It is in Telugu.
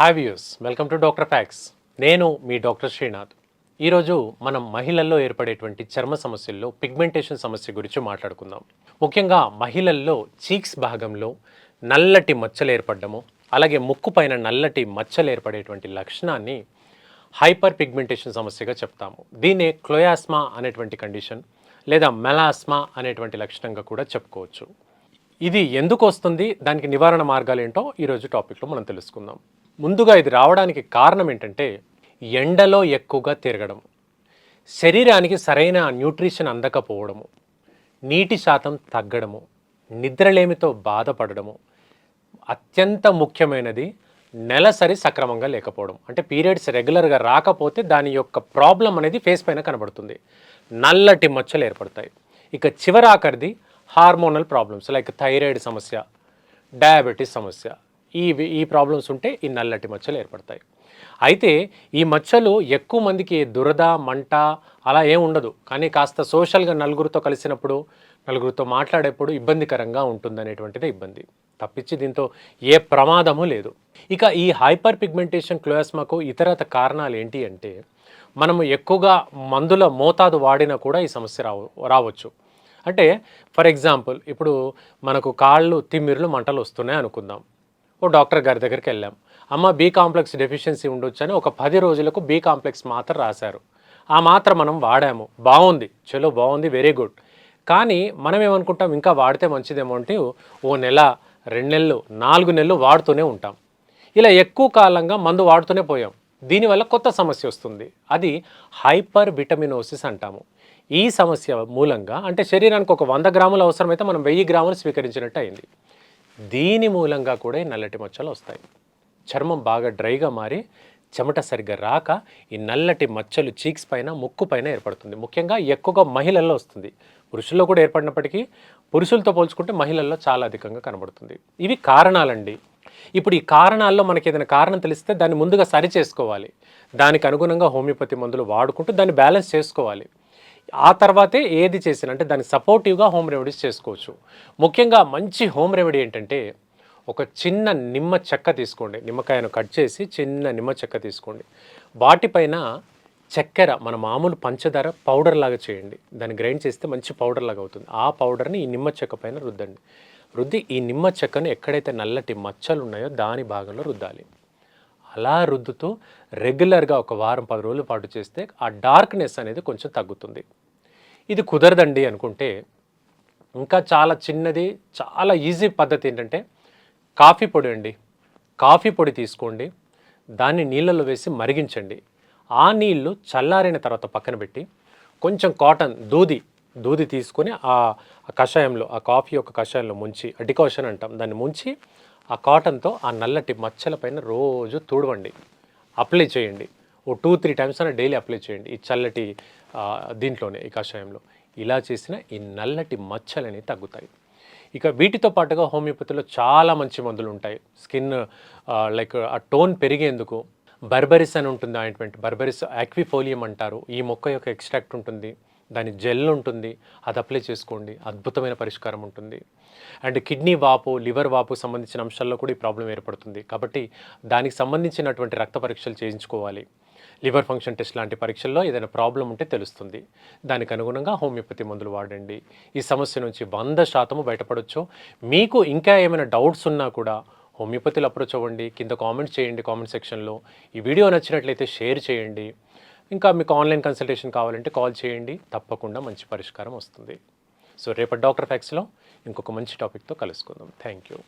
Hi views welcome to doctor facts నేను మీ డాక్టర్ శ్రీనాథ్ ఈరోజు మనం మహిళల్లో ఏర్పడేటువంటి చర్మ సమస్యల్లో పిగ్మెంటేషన్ సమస్య గురించి మాట్లాడుకుందాం. ముఖ్యంగా మహిళల్లో చీక్స్ భాగంలో నల్లటి మచ్చలు ఏర్పడము అలాగే ముక్కు పైన నల్లటి మచ్చలు ఏర్పడేటువంటి లక్షణాన్ని హైపర్ పిగ్మెంటేషన్ సమస్యగా చెప్తాము. దీన్నే క్లోయాస్మా అనేటువంటి కండిషన్ లేదా మెలాస్మా అనేటువంటి లక్షణంగా కూడా చెప్పుకోవచ్చు. ఇది ఎందుకు వస్తుంది? దానికి నివారణ మార్గాలు ఏంటో ఈరోజు టాపిక్లో మనం తెలుసుకుందాం. ముందుగా ఇది రావడానికి కారణం ఏంటంటే ఎండలో ఎక్కువగా తిరగడం శరీరానికి సరైన న్యూట్రిషన్ అందకపోవడము నీటి శాతం తగ్గడము నిద్రలేమితో బాధపడడము అత్యంత ముఖ్యమైనది నెలసరి సక్రమంగా లేకపోవడం. అంటే పీరియడ్స్ రెగ్యులర్గా రాకపోతే దాని యొక్క ప్రాబ్లం అనేది ఫేస్ పైన కనబడుతుంది. నల్లటి మచ్చలు ఏర్పడతాయి. ఇక చివరాఖరిది హార్మోనల్ ప్రాబ్లమ్స్ లైక్ థైరాయిడ్ సమస్య డయాబెటీస్ సమస్య ఈ ఈ ప్రాబ్లమ్స్ ఉంటే ఈ నల్లటి మచ్చలు ఏర్పడతాయి. అయితే ఈ మచ్చలు ఎక్కువ మందికి దురద మంట అలా ఏం ఉండదు. కానీ కాస్త సోషల్గా నలుగురితో కలిసినప్పుడు నలుగురితో మాట్లాడేప్పుడు ఇబ్బందికరంగా ఉంటుందనేటువంటిదే ఇబ్బంది. తప్పించి దీంతో ఏ ప్రమాదము లేదు. ఇక ఈ హైపర్ పిగ్మెంటేషన్ క్లోయాస్మాకు ఇతరత కారణాలు ఏంటి అంటే మనము ఎక్కువగా మందుల మోతాదు వాడినా కూడా ఈ సమస్య రావ రావచ్చు. అంటే ఫర్ ఎగ్జాంపుల్ ఇప్పుడు మనకు కాళ్ళు తిమ్మిర్లు మంటలు వస్తున్నాయి అనుకుందాం. ఓ డాక్టర్ గారి దగ్గరికి వెళ్ళాం. అమ్మ బీ కాంప్లెక్స్ డెఫిషియన్సీ ఉండొచ్చు అని ఒక పది రోజులకు బీ కాంప్లెక్స్ మాత్ర రాశారు. ఆ మాత్ర మనం వాడాము. బాగుంది. చలో బాగుంది. Very good. కానీ మనం ఏమనుకుంటాం ఇంకా వాడితే మంచిదేమో అంటే ఓ నెల రెండు నెలలు నాలుగు నెలలు వాడుతూనే ఉంటాం. ఇలా ఎక్కువ కాలంగా మందు వాడుతూనే పోయాం. దీనివల్ల కొత్త సమస్య వస్తుంది. అది హైపర్ విటమినోసిస్ అంటాము. ఈ సమస్య మూలంగా అంటే శరీరానికి ఒక వంద గ్రాములు అవసరమైతే మనం వెయ్యి గ్రాములు స్వీకరించినట్టు అయింది. దీని మూలంగా కూడా ఈ నల్లటి మచ్చలు వస్తాయి. చర్మం బాగా డ్రైగా మారి చెమట సరిగ్గా రాక ఈ నల్లటి మచ్చలు చీక్స్ పైన ముక్కు పైన ఏర్పడుతుంది. ముఖ్యంగా ఎక్కువగా మహిళల్లో వస్తుంది. పురుషుల్లో కూడా ఏర్పడినప్పటికీ పురుషులతో పోల్చుకుంటే మహిళల్లో చాలా అధికంగా కనబడుతుంది. ఇవి కారణాలండి. ఇప్పుడు ఈ కారణాల్లో మనకి ఏదైనా కారణం తెలిస్తే దాన్ని ముందుగా సరి చేసుకోవాలి. దానికి అనుగుణంగా హోమియోపతి మందులు వాడుకుంటూ దాన్ని బ్యాలెన్స్ చేసుకోవాలి. ఆ తర్వాతే ఏది చేసినా అంటే దానికి సపోర్టివ్గా హోమ్ రెమెడీస్ చేసుకోవచ్చు. ముఖ్యంగా మంచి హోమ్ రెమెడీ ఏంటంటే ఒక చిన్న నిమ్మ చెక్క తీసుకోండి. నిమ్మకాయను కట్ చేసి చిన్న నిమ్మ చెక్క తీసుకోండి. వాటిపైన చక్కెర మన మామూలు పంచదార పౌడర్ లాగా చేయండి. దాన్ని గ్రైండ్ చేస్తే మంచి పౌడర్ లాగా అవుతుంది. ఆ పౌడర్ని ఈ నిమ్మ చెక్క పైన రుద్దండి. రుద్ది ఈ నిమ్మ చెక్కను ఎక్కడైతే నల్లటి మచ్చలు ఉన్నాయో దాని భాగంలో రుద్దాలి. అలా రుద్దుతూ రెగ్యులర్గా ఒక వారం పది రోజుల పాటు చేస్తే ఆ డార్క్నెస్ అనేది కొంచెం తగ్గుతుంది. ఇది కుదరదండి అనుకుంటే ఇంకా చాలా చిన్నది చాలా ఈజీ పద్ధతి ఏంటంటే కాఫీ పొడి అండి. కాఫీ పొడి తీసుకోండి. దాన్ని నీళ్ళలో వేసి మరిగించండి. ఆ నీళ్ళు చల్లారిన తర్వాత పక్కన పెట్టి కొంచెం కాటన్ దూది దూది తీసుకొని ఆ ఆ కషాయంలో ఆ కాఫీ యొక్క కషాయంలో ముంచి డికాషన్ అంటాం దాన్ని ముంచి ఆ కాటన్తో ఆ నల్లటి మచ్చల పైన రోజు తుడవండి. అప్లై చేయండి. ఓ టూ త్రీ టైమ్స్ అయినా డైలీ అప్లై చేయండి ఈ చల్లటి దీంట్లోనే ఈ కషాయంలో. ఇలా చేసిన ఈ నల్లటి మచ్చలని తగ్గుతాయి. ఇక వీటితో పాటుగా హోమియోపతిలో చాలా మంచి మందులు ఉంటాయి. స్కిన్ లైక్ ఆ టోన్ పెరిగేందుకు బర్బరిస్ అని ఉంటుంది ఆయింట్మెంట్. బర్బరిస్ యాక్విఫోలియం అంటారు. ఈ మొక్క యొక్క ఎక్స్ట్రాక్ట్ ఉంటుంది. దాని జెల్ ఉంటుంది. అది అప్లై చేసుకోండి. అద్భుతమైన పరిష్కారం ఉంటుంది. అండ్ కిడ్నీ వాపు లివర్ వాపు సంబంధించిన అంశాల్లో కూడా ఈ ప్రాబ్లం ఏర్పడుతుంది. కాబట్టి దానికి సంబంధించినటువంటి రక్త పరీక్షలు చేయించుకోవాలి. లివర్ ఫంక్షన్ టెస్ట్ లాంటి పరీక్షల్లో ఏదైనా ప్రాబ్లం ఉంటే తెలుస్తుంది. దానికి అనుగుణంగా హోమియోపతి మందులు వాడండి. ఈ సమస్య నుంచి వంద శాతము బయటపడవచ్చు మీకు ఇంకా ఏమైనా డౌట్స్ ఉన్నా కూడా హోమియోపతిలో అప్రోచ్ అవ్వండి. కింద కామెంట్ చేయండి కామెంట్ సెక్షన్లో. ఈ వీడియో నచ్చినట్లయితే షేర్ చేయండి. ఇంకా మీకు ఆన్లైన్ కన్సల్టేషన్ కావాలంటే కాల్ చేయండి. తప్పకుండా మంచి పరిష్కారం వస్తుంది. సో రేపటి డాక్టర్ ఫ్యాక్స్లో ఇంకొక మంచి టాపిక్తో కలుసుకుందాం. Thank you